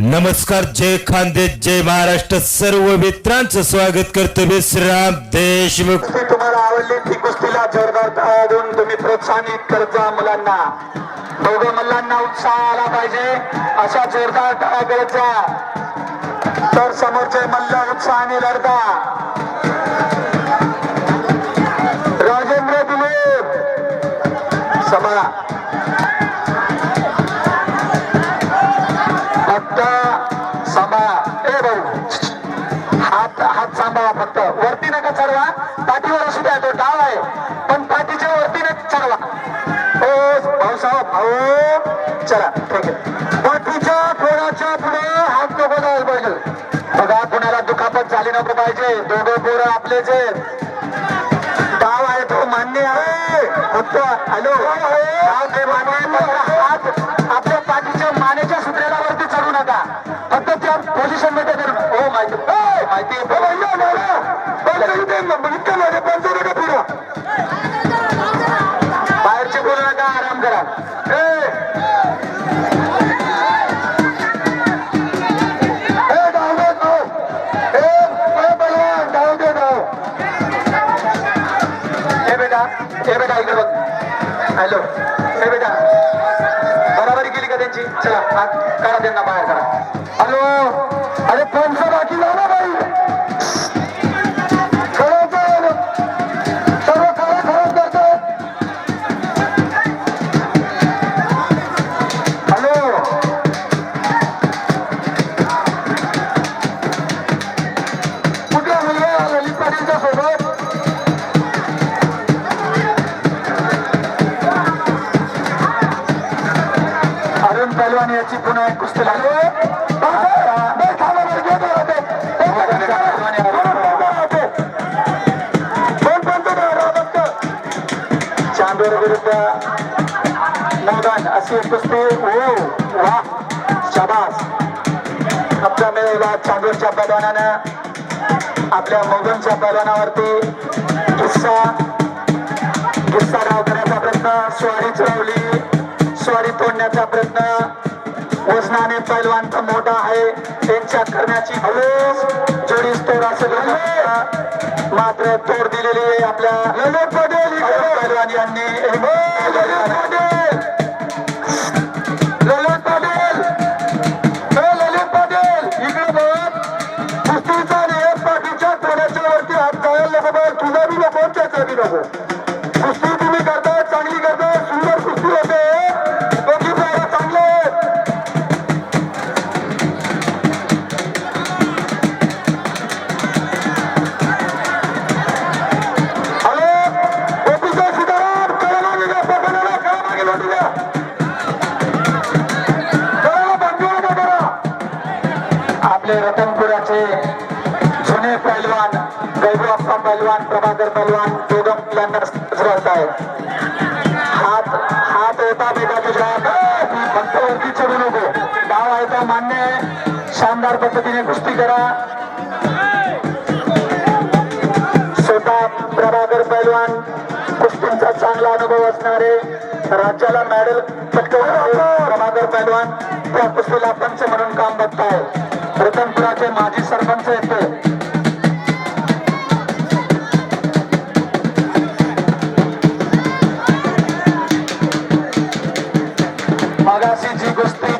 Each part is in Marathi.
नमस्कार जय खानदेश जय महाराष्ट्र. सर्व मित्रांचं स्वागत करतो विश्राम देशमुख. कुस्ती तुम्हाला आवडली ती कुस्तीला जोरदार टाळ्या देऊन तुम्ही प्रोत्साहित करत जा मुलांना. दोघं मुलांना उत्साह आला पाहिजे. अशा जोरदार टाळ्या करत जा. तर समोरचे मल्ल उत्साहाने लढता. राजेंद्र दिलीप. समा चढवा फक्त. वरती नका चढवा. पाठीवर असू द्या तो डाव आहे. पण पाठीच्या वरती नका चढवा. ओ भाऊसाहेब भाऊ चला ठीक आहे. पाठीच्या थोड्याच्या पुढे हात नको जायला पाहिजे. बघा कुणाला दुखापत झाली नको पाहिजे. दोघं पोरं आपलेच आहेत डाव आहे तो मान्य आहे. फक्त हॅलो. हात बंद करू. दे, मग माझ्या बंद करू नका पुढं. बाहेरचे बोलू नका आराम करा हॅलो. हे बेटा बराबरी केली का त्यांची? चला हात काढा त्यांना बाहेर करा हॅलो. अरुण याची पुन्हा एक कुस्ती लागली. चांदोर विरुद्ध मैदान अशी एक कुस्ती. ओ वा शाबास. आपल्या मेळेला चांदोरच्या पहलवानानं आपल्या मोगनच्या पहलवानावरती किस्सा किस्सा राव करण्याचा प्रयत्न. स्वारीच चढवली स्वारी तोडण्याचा प्रयत्न. वजनाने पैलवान तर मोठा आहे. त्यांच्या करण्याची हवेस जोडीस तोड असेल. मात्र तोड दिलेली आहे आपल्या ललित पटेल. पैलवान यांनी ललित पटेल. रतनपुराचे जुने पैलवान गैबप्पा पैलवान प्रभाकर पैलवान दोघं मुलांना राहत हात हात होता बेटा तुझ्या. फक्त वरती चढू नको. डाव आहे तो मान्य आहे. शानदार पद्धतीने कुस्ती करा. स्वतः प्रभाकर पैलवान कुस्तींचा चांगला अनुभव असणारे राज्याला मेडल पटकवणारे प्रभाकर पैलवान त्या कुस्तीला पंच म्हणून काम बघताय. रतनपुराचे माजी सरपंच येते मागाशी जी गोष्टी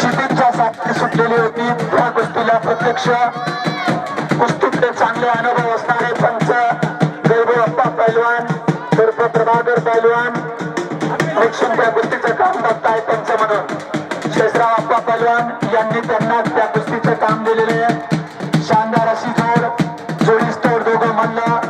चितीच्या साथी सुटलेली होती त्या गोष्टीला प्रत्यक्ष कुस्तीतले चांगले अनुभव असणारे पंच गैबप्पा पैलवान उर्फ प्रभाकर पैलवान त्या गोष्टी अप्पा पलवान यांनी त्यांना त्या कुस्तीचं काम दिलेलं आहे. शानदार अशी जोड जोडीस्तोड दोघं म्हणलं.